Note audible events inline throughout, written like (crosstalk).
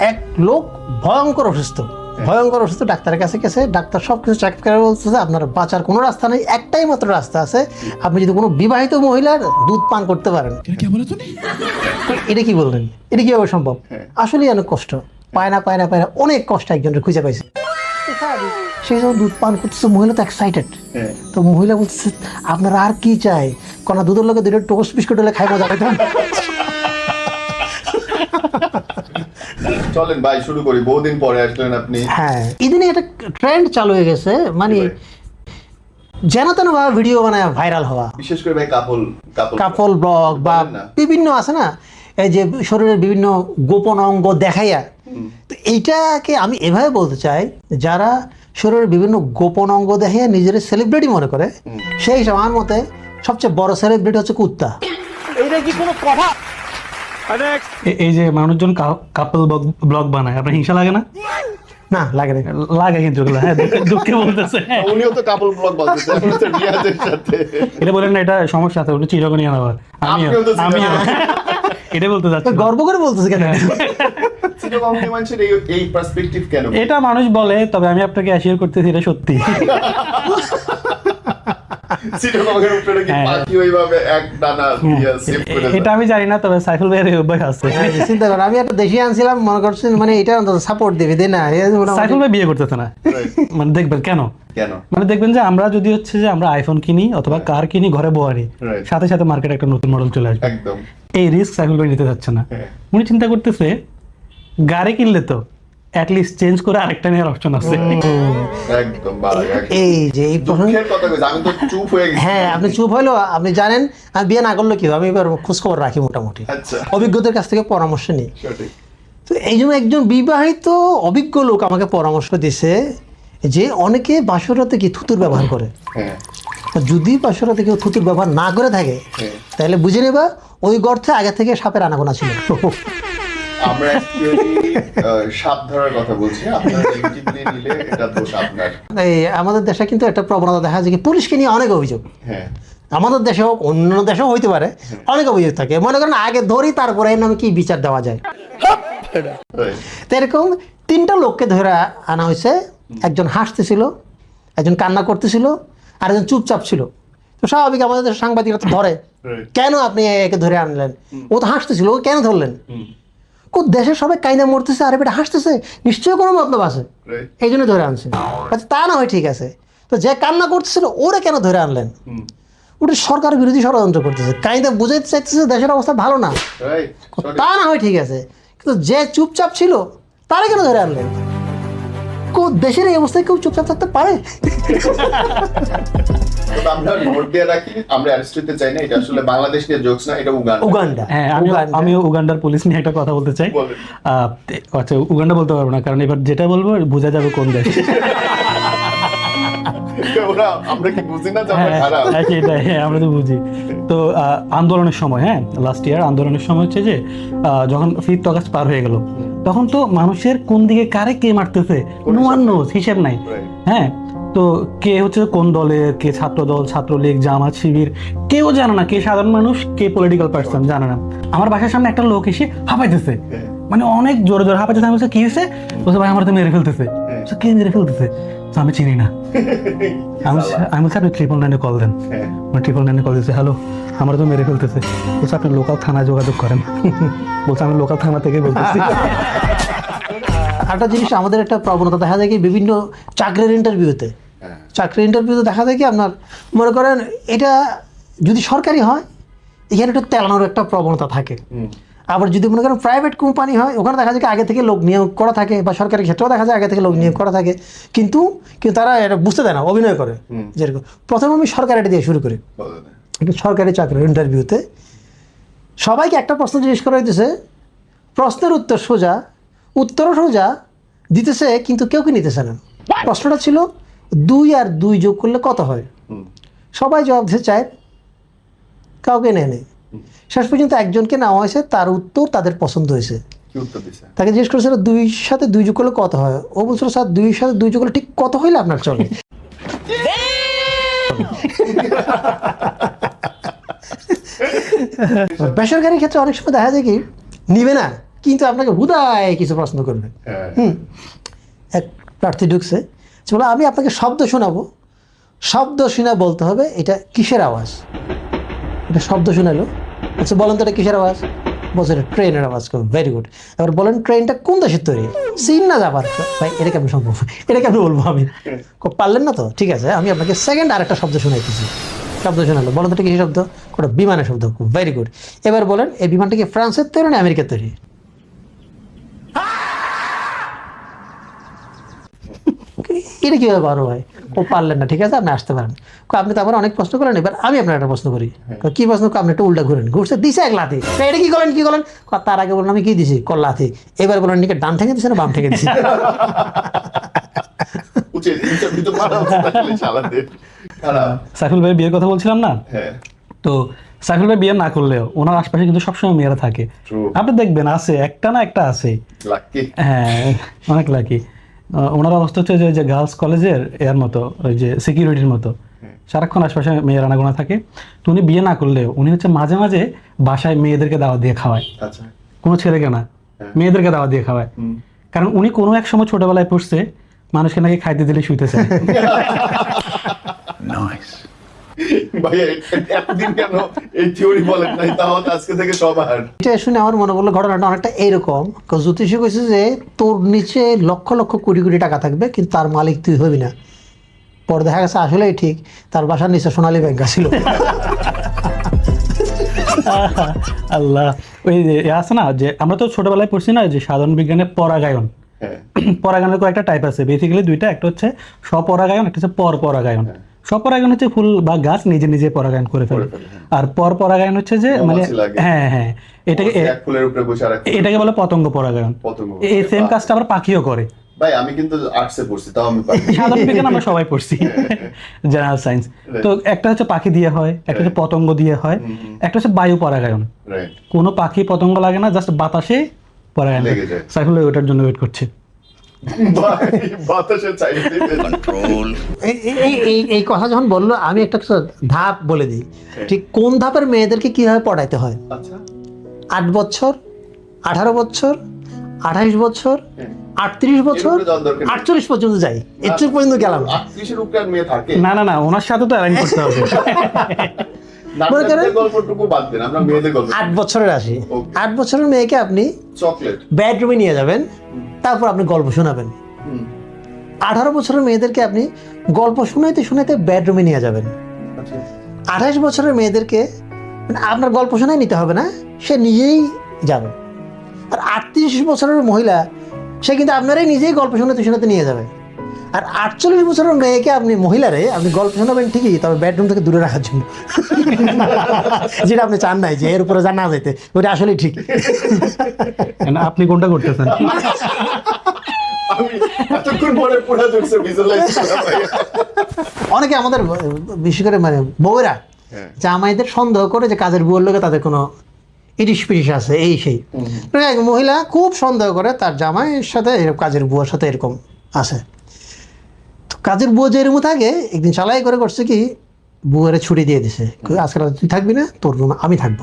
এক লোক ভয়ঙ্কর অসুস্থ ভয়ঙ্কর অসুস্থ ডাক্তারের কাছে গেছে ডাক্তার সব কিছু চেক করে বলতেছে আপনার বাঁচার কোনো রাস্তা নেই একটাই মাত্র রাস্তা আছে আপনি যদি কোনো বিবাহিত মহিলার দুধ পান করতে পারেন। এটা কি বললেন? এটা কীভাবে সম্ভব? আসলেই অনেক কষ্ট। পায় না পায় না পায় না অনেক কষ্ট একজনের খুঁজে পাইছে। সেই যখন দুধ পান করতেছে মহিলা তো এক্সাইটেড হ্যাঁ। তো মহিলা বলতেছে আপনার আর কি চাই? কোন দুধের লোকে দুটো টোস্ট বিস্কুট হলে খাই মজা পাইতাম চলেন ভাই শুরু করি। বহুদিন পরে আসলেন আপনি। হ্যাঁ ইদিনে একটা ট্রেন্ড চালু হয়ে গেছে মানে যেন তেন ভাবে ভিডিও বানায় ভাইরাল হওয়া। বিশেষ করে ভাই কাপল কাপল কাপল ব্লগ বা বিভিন্ন আছে না? এই যে শরীরের বিভিন্ন গোপন অঙ্গ দেখাইয়া। তো এইটাকে আমি এভাবে বলতে চাই যারা শরীরের বিভিন্ন গোপন অঙ্গ দেখাইয়া নিজের সেলিব্রিটি মনে করে সেই হিসাবে আমার মতে সবচেয়ে বড় সেলিব্রিটি হচ্ছে কুত্তা। এ- এই যে মানুষজন কাপল ব্লগ বানায় আপনার হিংসা লাগে না? না লাগে না। লাগে কিন্তু হ্যাঁ দুঃখে- বলতেছে হ্যাঁ। উনিও তো কাপল ব্লগ বলতেছে সাথে। এটা বলেন না এটা সমস্যা আছে ওটা চিরকনি তো আমিও। চিরকনি। এটা বলতে তো চাচ্ছি গর্ব করে বলতেছে কেন? এই পার্সপেক্টিভ কেন? এটা মানুষ বলে তবে আমি আপনাকে অ্যাসিওর করতেছি এটা সত্যি। (laughs) সিনেমার উপরে কি হ্যাঁ। পাখি ওইভাবে এক ডানা দিয়ে সেভ করে এটা আমি জানি না তবে সাইফুল ভাইয়ের এই অভ্যাস আছে। চিন্তা করো আমি একটা দেশি আনছিলাম মনে করছেন মানে এটা অন্তত সাপোর্ট দেবে তাই না? সাইফুল ভাই বিয়ে করতেছে না। মানে দেখবেন কেন? কেন? মানে দেখবেন যে আমরা যদি হচ্ছে যে আমরা আইফোন কিনি অথবা কার কিনি ঘরে বোয়ারি. সাথে সাথে মার্কেটে একটা নতুন মডেল চলে আসবে। একদম। এই রিস্ক সাইফুল ভাই নিতে যাচ্ছে না। হ্যাঁ। উনি চিন্তা করতেছে গাড়ি কিনলে তো অ্যাটলিস্ট চেঞ্জ করে আরেকটা নেওয়ার অপশন আছে। একদম এই যে এই দুঃখের কথা কইছি আমি তো চুপ হয়ে গেছি। হ্যাঁ আপনি চুপ হইলেও আপনি জানেন আমি বিয়ে না করলে কি হবে? আমি এবার খোঁজখবর রাখি মোটামুটি। আচ্ছা। অভিজ্ঞতার কাছ থেকে পরামর্শ নিই। তো এই জন্য একজন বিবাহিত অভিজ্ঞ লোক আমাকে পরামর্শ দিছে যে অনেকে বাসরাতে কি থুতুর ব্যবহার করে? হ্যাঁ। যদি বাসরাতে কেউ থুতুর ব্যবহার না করে থাকে হ্যাঁ। তাহলে বুঝে নেবা ওই গর্তে আগে থেকে সাপের আনাগোনা ছিল। আমরা অ্যাকচুয়ালি সাপ ধরার কথা বলছি। আপনার নেগেটিভলি নিলে এটা দোষ আপনার। এই আমাদের দেশে কিন্তু একটা প্রবণতা দেখা যায় কি পুলিশকে নিয়ে অনেক অভিযোগ। হ্যাঁ। আমাদের দেশে হোক অন্য দেশেও হইতে পারে অনেক অভিযোগ থাকে। মনে করেন আগে ধরি তারপরে এর নামে কি বিচার দেওয়া যায়। তো এরকম তিনটা লোককে ধরে আনা হয়েছে। একজন হাসতেছিল একজন কান্না করতেছিল আর একজন চুপচাপ ছিল। তো স্বাভাবিক আমাদের দেশের সাংবাদিকরা তো ধরে। কেন আপনি একে ধরে আনলেন? ও তো হাসতেছিল ও কেন ধরলেন? হুম। কো দেশের সবাই কাইনা মরতেছে আর এটা হাসতেছে নিশ্চয়ই কোনো মতলব আছে? এই জন্য ধরে আনছে। আচ্ছা তা না হয় ঠিক আছে। তো যে কান্না করতেছিল ওরা কেন ধরে আনলেন? ওটা সরকার বিরোধী ষড়যন্ত্র করতেছে। কাইনা বুঝাইতে চাইতেছে দেশের অবস্থা ভালো না। তা না হয় ঠিক আছে। কিন্তু যে চুপচাপ ছিল তারা কেন ধরে আনলেন? কো দেশের এই অবস্থায় কেউ চুপচাপ থাকতে পারে? আমরা নোট দিয়ে রাখি আমরা অ্যারেস্ট চাই না এটা আসলে বাংলাদেশ নিয়ে জোকস না এটা উগান্ডা। উগান্ডা। হ্যাঁ আমি উগান্ডার পুলিশ নিয়ে একটা কথা বলতে চাই। আচ্ছা উগান্ডা বলতে পারব না কারণ এবার যেটা বলব বোঝা যাবে কোন দেশ। ওরা আমরা কি বুঝি না আমরা হ্যাঁ, খারাপ? হ্যাঁ, সেটাই হ্যাঁ আমরা তো বুঝি। তো আন্দোলনের সময় হ্যাঁ লাস্ট ইয়ার আন্দোলনের সময় হচ্ছে যে যখন ফিফথ অগস্ট পার হয়ে গেল তখন তো মানুষের কোন দিকে কারে কে মারতেছে? নো ওয়ান নোজ হিসেব নাই। হ্যাঁ তো কে হচ্ছে কোন দলের কে ছাত্র দল ছাত্রলীগ জামাত শিবির কেউ জানে না কে সাধারণ মানুষ কে পলিটিক্যাল পার্সন জানে না। আমার বাসার সামনে একটা লোক এসে হাঁপাইতেছে। মানে অনেক জোরে জোরে হাঁপাইতেছে আমি বলছি কি হয়েছে বলছে ভাই আমার তো মেরে ফেলতেছে। কে মেরে ফেলতেছে? আমি চিনি না। (laughs) আমি আমি বলছি আপনি ট্রিপল নাইনে কল দেন। হ্যাঁ। ট্রিপল নাইনে কল দিয়েছে হ্যালো আমার তো মেরে ফেলতেছে। বলছে আপনি লোকাল থানায় যোগাযোগ করেন। (laughs) বলছে আমি লোকাল থানা থেকে বলতেছি। (laughs) একটা জিনিস আমাদের একটা প্রবণতা দেখা যায় কি বিভিন্ন চাকরির ইন্টারভিউতে হ্যাঁ। চাকরির ইন্টারভিউতে দেখা যায় কি আপনার মনে করেন এটা যদি সরকারি হয় এখানে একটু তেলানোর একটা প্রবণতা থাকে। আবার যদি মনে করেন প্রাইভেট কোম্পানি হয় ওখানে দেখা যায় আগে থেকে লোক নিয়োগ করা থাকে বা সরকারি ক্ষেত্রেও দেখা যায় আগে থেকে লোক নিয়োগ করা থাকে। কিন্তু কিন্তু তারা এটা বুঝতে দেয় না অভিনয় করে। যেরকম প্রথমে আমি সরকারি এটা দিয়ে শুরু করি। সরকারি চাকরির ইন্টারভিউতে সবাইকে একটা প্রশ্ন জিজ্ঞেস করা হইতেছে প্রশ্নের উত্তর সোজা উত্তরও সোজা দিতেছে কিন্তু কেউ কি নিতেছে না। প্রশ্নটা ছিল দুই আর দুই যোগ করলে কত হয়? সবাই জবাব দিতে চায় কাউকে নেয় নেই। শেষ পর্যন্ত একজনকে নেওয়া হয়েছে তার উত্তর তাদের পছন্দ হয়েছে। তাকে জিজ্ঞেস করেছিল দুই সাথে দুই যোগ করলে কত হয়? ও বলছিল স্যার দুই সাথে দুই যোগ করলে ঠিক কত হইলে আপনার চলে? (laughs) বেসরকারি ক্ষেত্রে অনেক সময় দেখা যায় কি নিবে না কিন্তু আপনাকে হুদায় কিছু প্রশ্ন করবে। হ্যাঁ। হুম। এক প্রার্থী ঢুকছে বলে আমি আপনাকে শব্দ শোনাবো। শব্দ শুনে বলতে হবে এটা কিসের আওয়াজ? এটা শব্দ শোনালো। আচ্ছা বলেন তো এটা কিসের আওয়াজ? বলছে এটা ট্রেনের আওয়াজ ভেরি গুড এবার বলেন, ট্রেনটা কোন দেশের তৈরি? চীন না যাবার ভাই, এটা কেমন সম্ভব? এটা কেমন বলব আমি? পারলেন না তো? ঠিক আছে, আমি আপনাকে সেকেন্ড আরেকটা শব্দ শোনাইতেছি। শব্দ শোনালো। বলেন তো এটা কিসের শব্দ? ওটা বিমানের শব্দ ভেরি গুড এবার বলেন, এই বিমানটা কি ফ্রান্সের তৈরি না আমেরিকার তৈরি? এটা কীভাবে পারো ভাই ও পারলেন না ঠিক আছে? আপনি আসতে পারেন। আপনি তো আবার অনেক প্রশ্ন করেন এবার আমি আপনার একটা প্রশ্ন করি। কি প্রশ্ন? আপনি একটু উল্টা ঘুরেন। ঘুরছে দিছে এক লাথি। এটা কি করলেন কি করলেন? তার আগে বললাম আমি কি দিছি? কল লাথি। এবার বললেন নিকে ডান থেকে দিছে না বাম থেকে দিছি? (laughs) সাইফুল ভাই বিয়ের কথা বলছিলাম না? হ্যাঁ। তো সাইফুল ভাই বিয়ে না করলেও ওনার আশপাশে কিন্তু সবসময় মেয়েরা থাকে। আপনি দেখবেন আছে একটা না একটা আছে। হ্যাঁ অনেক লাকি ওনার অবস্থা হচ্ছে যে- যে গার্লস কলেজের এর মতো ওই যে সিকিউরিটির মতো। সারাক্ষণ আশপাশে মেয়ের আনাগোনা থাকে। তো উনি বিয়ে না করলেও উনি হচ্ছে মাঝে মাঝে বাসায় মেয়েদেরকে দাওয়া দিয়ে খাওয়ায়। আচ্ছা। কোনো ছেলেকে না মেয়েদেরকে দাওয়া দিয়ে খাওয়ায়। কারণ উনি কোনো এক সময় ছোটবেলায় পড়ছে মানুষকে নাকি খাইতে দিলে শুইতেছে চায়। (laughs) ভাইয়া এতদিন কেন এই থিওরি বলেন নাই? তাও আজকে থেকে সবার এটা শুনে আমার মনে পড়ল ঘটনাটা অনেকটা এইরকম। জ্যোতিষী কইছে যে তোর নিচে লক্ষ লক্ষ কোটি কোটি টাকা থাকবে কিন্তু তার মালিক তুই হবি না। পরে দেখা গেছে আসলেই ঠিক তার বাসার নিচে সোনালী ব্যাংক ছিল (laughs) আল্লাহ। ওই যে আছে না যে আমরা তো ছোটবেলায় পড়ছি না যে সাধারণ বিজ্ঞানের পরাগায়ন। হ্যাঁ। (clears throat) পরাগায়নের কয়েকটা টাইপ আছে। বেসিক্যালি দুইটা একটা হচ্ছে স্বপরাগায়ন একটা হচ্ছে পর পরাগায়ন স্বপরাগায়ন হচ্ছে ফুল বা গাছ নিজে নিজে পরাগায়ন করে ফেলে। হ্যাঁ। আর পর পরাগায়ন হচ্ছে যে মানে হ্যাঁ হ্যাঁ। এটাকে ফুলের উপরে বসে এটাকে বলে পতঙ্গ পরাগায়ন পতঙ্গ এই সেম কাজটা আবার পাখিও করে। ভাই আমি কিন্তু আর্টসে পড়ছি তাও আমি পারি সাধারণ বিজ্ঞান আমরা সবাই পড়ছি। (laughs) জেনারেল সায়েন্স তো একটা হচ্ছে পাখি দিয়ে হয় একটা হচ্ছে পতঙ্গ দিয়ে হয় একটা হচ্ছে বায়ু পরাগায়ন রাইট কোনো পাখি পতঙ্গ লাগে না জাস্ট বাতাসে পরাগায়ন লেগে যায়। সাইফুল ওটার জন্য ওয়েট করছে। এই- এই- এই- এই এই কথা যখন বলল আমি একটা ধাপ বলে দিই। ঠিক কোন ধাপের মেয়েদেরকে কীভাবে পড়াইতে হয়? আচ্ছা। আট বছর আঠারো বছর আঠাইশ বছর আটত্রিশ বছর। আটচল্লিশ পর্যন্ত যাই। একচল্লিশ পর্যন্ত গেলাম। না না না ওনার সাথে তো অ্যালাইন করতে হবে। করেন- নাটকদের গল্পটুকু বাদ দেন আমরা মেয়েদের গল্প আট বছরের আসি। আট বছরের মেয়েকে আপনি চকলেট। বেডরুমে নিয়ে যাবেন। তারপর আপনি গল্প শোনাবেন। আঠারো বছরের মেয়েদেরকে আপনি গল্প শুনাইতে শুনাইতে বেডরুমে নিয়ে যাবেন। আচ্ছা। আঠাশ বছরের মেয়েদেরকে মানে আপনার গল্প শোনাই নিতে হবে না সে নিজেই যাবে। আর আটত্রিশ বছরের মহিলা সে কিন্তু আপনারাই নিজেই গল্প শোনাতে শোনাতে নিয়ে যাবে। আর আটচল্লিশ বছরের মেয়েকে আপনি মহিলারে আপনি গল্প শোনাবেন ঠিকই তবে বেডরুম থেকে দূরে রাখার জন্য। যেটা আপনি চান নাই যে এর উপরে যা না যেতে ওটা আসলেই ঠিক। আপনি কোনটা করতেছেন? অনেকে আমাদের বিশেষ করে মানে বউয়েরা হ্যাঁ। জামাইদের সন্দেহ করে যে কাজের বুয়ার লোকে তাদের কোনো ইটিস পিটিস আছে এই সেই। এক মহিলা খুব সন্দেহ করে তার জামাইয়ের সাথে এরকম কাজের বুয়ার সাথে এরকম আছে। কাজের বুয়া যে এরকম থাকে একদিন চালাই করে করছে কি বুয়ারে ছুটি দিয়ে দিছে। কই, আজকে তুই থাকবি না? তোর রুমে আমি থাকব।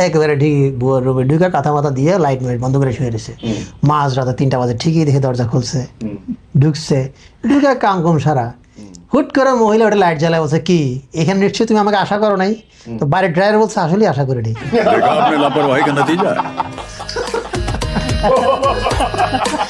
একেবারে ঠিক বুয়ার রুমে ঢুকে কাঁথা মাথা দিয়ে লাইট মাইট বন্ধ করে শুয়ে দিছে মাঝ রাতে তিনটা বাজে ঠিকই দেখে দরজা খুলছে। ঢুকছে। ঢুকে কাম কম সারা। হুট করে মহিলা ওটা লাইট জ্বালায় বলছে কি এখানে নিশ্চয়ই তুমি আমাকে আশা করো নাই? তো বাড়ির ড্রাইভার বলছে আসলেই আশা করি নাই (laughs)